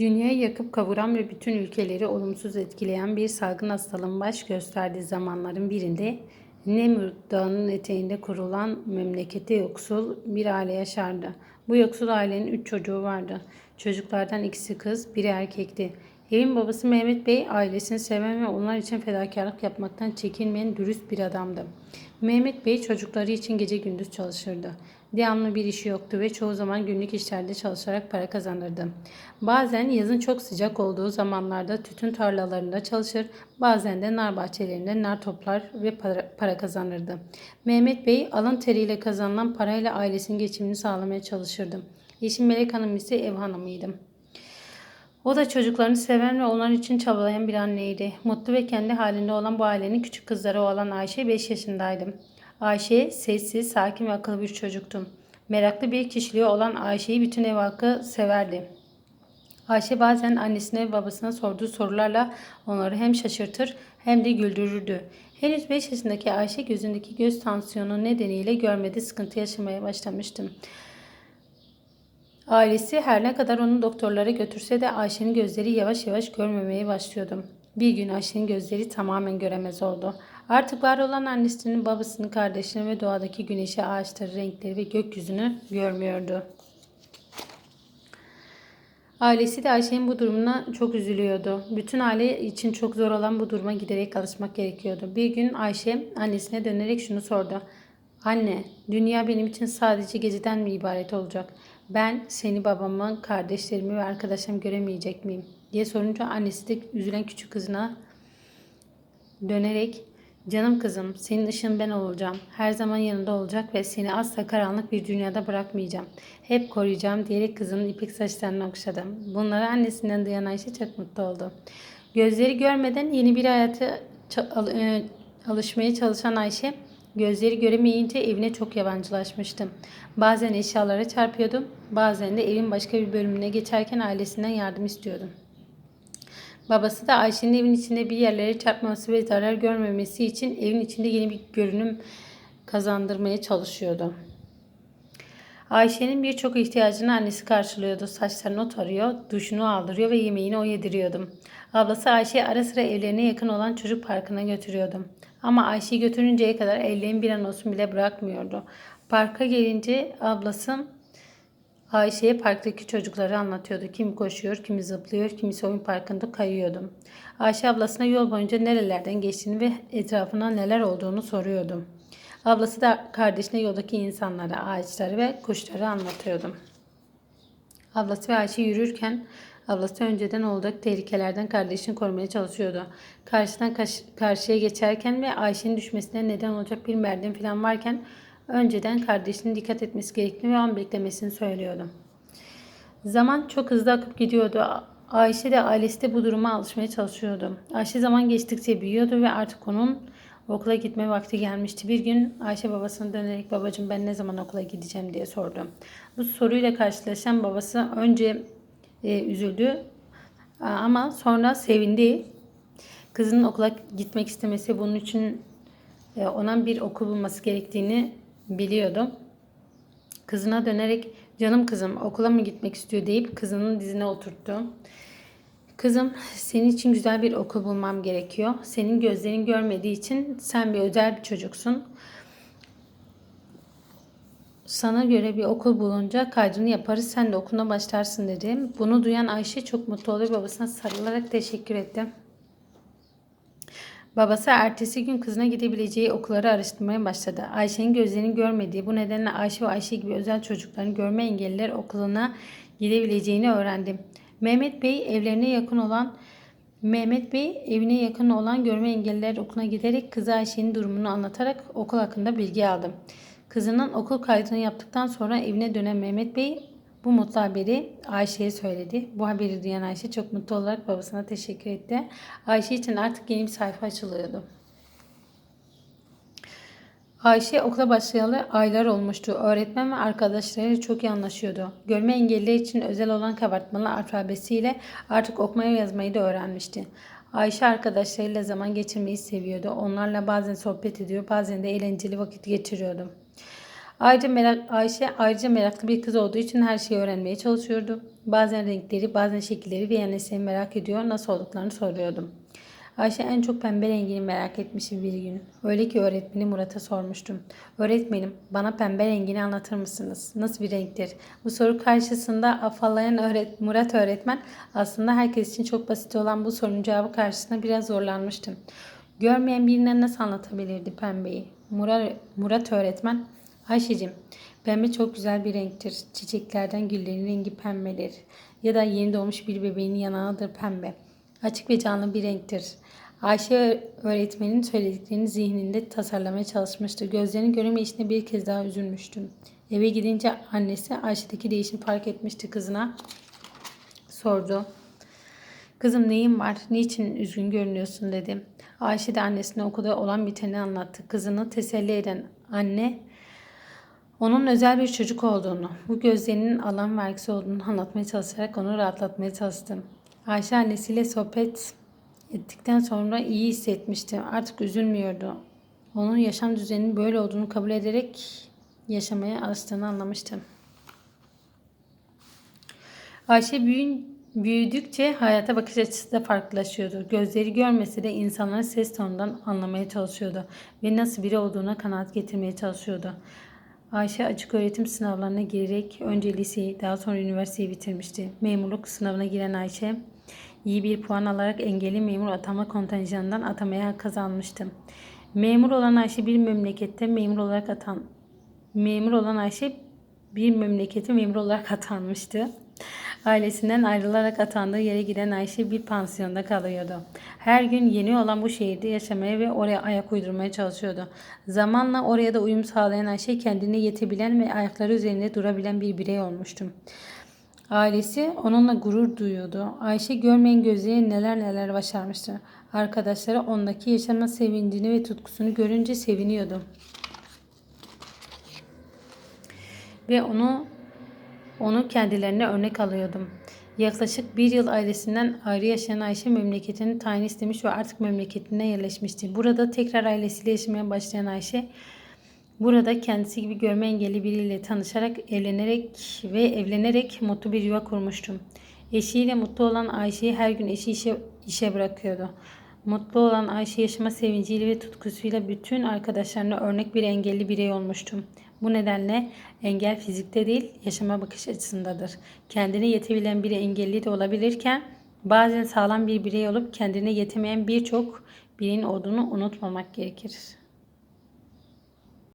Dünyayı yakıp kavuran ve bütün ülkeleri olumsuz etkileyen bir salgın hastalığın baş gösterdiği zamanların birinde Nemrut Dağı'nın eteğinde kurulan memlekette yoksul bir aile yaşardı. Bu yoksul ailenin üç çocuğu vardı. Çocuklardan ikisi kız, biri erkekti. Evin babası Mehmet Bey ailesini seven ve onlar için fedakarlık yapmaktan çekinmeyen dürüst bir adamdı. Mehmet Bey çocukları için gece gündüz çalışırdı. Devamlı bir işi yoktu ve çoğu zaman günlük işlerde çalışarak para kazanırdı. Bazen yazın çok sıcak olduğu zamanlarda tütün tarlalarında çalışır, bazen de nar bahçelerinde nar toplar ve para, para kazanırdı. Mehmet Bey alın teriyle kazanılan parayla ailesinin geçimini sağlamaya çalışırdı. Eşim Melek Hanım ise ev hanımıydı. O da çocuklarını seven ve onlar için çabalayan bir anneydi. Mutlu ve kendi halinde olan bu ailenin küçük kızları olan Ayşe 5 yaşındaydı. Ayşe sessiz, sakin ve akıllı bir çocuktu. Meraklı bir kişiliği olan Ayşe'yi bütün ev halkı severdi. Ayşe bazen annesine ve babasına sorduğu sorularla onları hem şaşırtır hem de güldürürdü. Henüz 5 yaşındaki Ayşe gözündeki göz tansiyonu nedeniyle görmede sıkıntı yaşamaya başlamıştı. Ailesi her ne kadar onu doktorlara götürse de Ayşe'nin gözleri yavaş yavaş görmemeye başlıyordu. Bir gün Ayşe'nin gözleri tamamen göremez oldu. Artık var olan annesinin, babasının, kardeşini ve doğadaki güneşi, ağaçları, renkleri ve gökyüzünü görmüyordu. Ailesi de Ayşe'nin bu durumuna çok üzülüyordu. Bütün aile için çok zor olan bu duruma giderek alışmak gerekiyordu. Bir gün Ayşe annesine dönerek şunu sordu. Anne, dünya benim için sadece geceden mi ibaret olacak? Ben seni babamı, kardeşlerimi ve arkadaşlarımı göremeyecek miyim? diye sorunca annesi de üzülen küçük kızına dönerek Canım kızım, senin ışığın ben olacağım. Her zaman yanında olacak ve seni asla karanlık bir dünyada bırakmayacağım. Hep koruyacağım diyerek kızının ipek saçlarını okşadı. Bunları annesinden duyan Ayşe çok mutlu oldu. Gözleri görmeden yeni bir hayata e, alışmaya çalışan Ayşe, gözleri göremeyince evine çok yabancılaşmıştı. Bazen eşyalara çarpıyordu, bazen de evin başka bir bölümüne geçerken ailesinden yardım istiyordu. Babası da Ayşe'nin evin içinde bir yerlere çarpması ve zarar görmemesi için evin içinde yeni bir görünüm kazandırmaya çalışıyordu. Ayşe'nin birçok ihtiyacını annesi karşılıyordu. Saçlarını tarıyor, duşunu aldırıyor ve yemeğini o yediriyordu. Ablası Ayşe'yi ara sıra evlerine yakın olan çocuk parkına götürüyordu. Ama Ayşe'yi götürünceye kadar ellerini bir an olsun bile bırakmıyordu. Parka gelince ablası Ayşe'ye parktaki çocukları anlatıyordu. Kim koşuyor, kimi zıplıyor, kimisi oyun parkında kayıyordu. Ayşe ablasına yol boyunca nerelerden geçtiğini ve etrafına neler olduğunu soruyordu. Ablası da kardeşine yoldaki insanlara, ağaçları ve kuşları anlatıyordu. Ablası ve Ayşe yürürken ablası önceden olacak tehlikelerden kardeşini korumaya çalışıyordu. Karşıdan karşıya geçerken ve Ayşe'nin düşmesine neden olacak bir merdiven falan varken önceden kardeşinin dikkat etmesi gerektiğini ve an beklemesini söylüyordu. Zaman çok hızlı akıp gidiyordu. Ayşe de ailesi de bu duruma alışmaya çalışıyordu. Ayşe zaman geçtikçe büyüyordu ve artık onun okula gitme vakti gelmişti. Bir gün Ayşe babasına dönerek babacığım ben ne zaman okula gideceğim diye sordu. Bu soruyla karşılaşan babası önce e, üzüldü ama sonra sevindi. Kızının okula gitmek istemesi bunun için e, ona bir okul bulması gerektiğini biliyordum. Kızına dönerek canım kızım okula mı gitmek istiyor deyip kızının dizine oturttu. Kızım senin için güzel bir okul bulmam gerekiyor. Senin gözlerin görmediği için sen bir özel bir çocuksun. Sana göre bir okul bulunca kaydını yaparız sen de okuluna başlarsın dedi. Bunu duyan Ayşe çok mutlu olur babasına sarılarak teşekkür etti. Babası ertesi gün kızına gidebileceği okulları araştırmaya başladı. Ayşe'nin gözlerinin görmediği bu nedenle Ayşe ve Ayşe gibi özel çocukların görme engelliler okuluna gidebileceğini öğrendi. Mehmet Bey evlerine yakın olan Mehmet Bey evine yakın olan görme engelliler okuluna giderek kızı Ayşe'nin durumunu anlatarak okul hakkında bilgi aldı. Kızının okul kaydını yaptıktan sonra evine dönen Mehmet Bey bu mutlu haberi Ayşe'ye söyledi. Bu haberi duyan Ayşe çok mutlu olarak babasına teşekkür etti. Ayşe için artık yeni bir sayfa açılıyordu. Ayşe okula başlayalı aylar olmuştu. Öğretmen ve arkadaşlarıyla çok iyi anlaşıyordu. Görme engelliler için özel olan kabartmalı alfabesiyle artık okumayı yazmayı da öğrenmişti. Ayşe arkadaşlarıyla zaman geçirmeyi seviyordu. Onlarla bazen sohbet ediyor, bazen de eğlenceli vakit geçiriyordu. Ayrıca merak, Ayşe ayrıca meraklı bir kız olduğu için her şeyi öğrenmeye çalışıyordu. Bazen renkleri, bazen şekilleri ve yenisini merak ediyor, nasıl olduklarını soruyordum. Ayşe en çok pembe rengini merak etmişti bir gün. Öyle ki öğretmeni Murat'a sormuştum. Öğretmenim bana pembe rengini anlatır mısınız? Nasıl bir renktir? Bu soru karşısında afallayan öğret Murat öğretmen aslında herkes için çok basit olan bu sorunun cevabı karşısında biraz zorlanmıştım. Görmeyen birine nasıl anlatabilirdi pembeyi? Murat, Murat öğretmen Ayşe'cim pembe çok güzel bir renktir. Çiçeklerden güllerin rengi pembedir. Ya da yeni doğmuş bir bebeğin yanağıdır pembe. Açık ve canlı bir renktir. Ayşe öğretmenin söylediklerini zihninde tasarlamaya çalışmıştı. Gözlerini göremeyişine bir kez daha üzülmüştüm. Eve gidince annesi Ayşe'deki değişimi fark etmişti kızına. Sordu. Kızım neyin var? Niçin üzgün görünüyorsun dedi. Ayşe de annesine okulda olan biteni anlattı. Kızını teselli eden anne onun özel bir çocuk olduğunu, bu gözlerinin alan vergisi olduğunu anlatmaya çalışarak onu rahatlatmaya çalıştım. Ayşe annesiyle sohbet ettikten sonra iyi hissetmişti. Artık üzülmüyordu. Onun yaşam düzeninin böyle olduğunu kabul ederek yaşamaya alıştığını anlamıştı. Ayşe büyün, büyüdükçe hayata bakış açısı da farklılaşıyordu. Gözleri görmese de insanların ses tonundan anlamaya çalışıyordu ve nasıl biri olduğuna kanaat getirmeye çalışıyordu. Ayşe açık öğretim sınavlarına girerek önce liseyi daha sonra üniversiteyi bitirmişti. Memurluk sınavına giren Ayşe iyi bir puan alarak engelli memur atama kontenjanından atamaya hak kazanmıştı. Memur olan Ayşe bir memlekette memur olarak atan memur olan Ayşe bir memlekete memur olarak atanmıştı. Ailesinden ayrılarak atandığı yere giden Ayşe bir pansiyonda kalıyordu. Her gün yeni olan bu şehirde yaşamaya ve oraya ayak uydurmaya çalışıyordu. Zamanla oraya da uyum sağlayan Ayşe kendine yetebilen ve ayakları üzerinde durabilen bir birey olmuştu. Ailesi onunla gurur duyuyordu. Ayşe görmeyen gözleri neler neler başarmıştı. Arkadaşları ondaki yaşama sevincini ve tutkusunu görünce seviniyordu. Ve onu onu kendilerine örnek alıyordum. Yaklaşık bir yıl ailesinden ayrı yaşayan Ayşe memleketini tayin istemiş ve artık memleketine yerleşmişti. Burada tekrar ailesiyle yaşamaya başlayan Ayşe Burada kendisi gibi görme engelli biriyle tanışarak, evlenerek ve evlenerek mutlu bir yuva kurmuştum. Eşiyle mutlu olan Ayşe'yi her gün eşi işe, işe bırakıyordu. Mutlu olan Ayşe yaşama sevinciyle ve tutkusuyla bütün arkadaşlarına örnek bir engelli birey olmuştum. Bu nedenle engel fizikte değil, yaşama bakış açısındadır. Kendine yetebilen biri engelli de olabilirken bazen sağlam bir birey olup kendine yetemeyen birçok bireyin olduğunu unutmamak gerekir.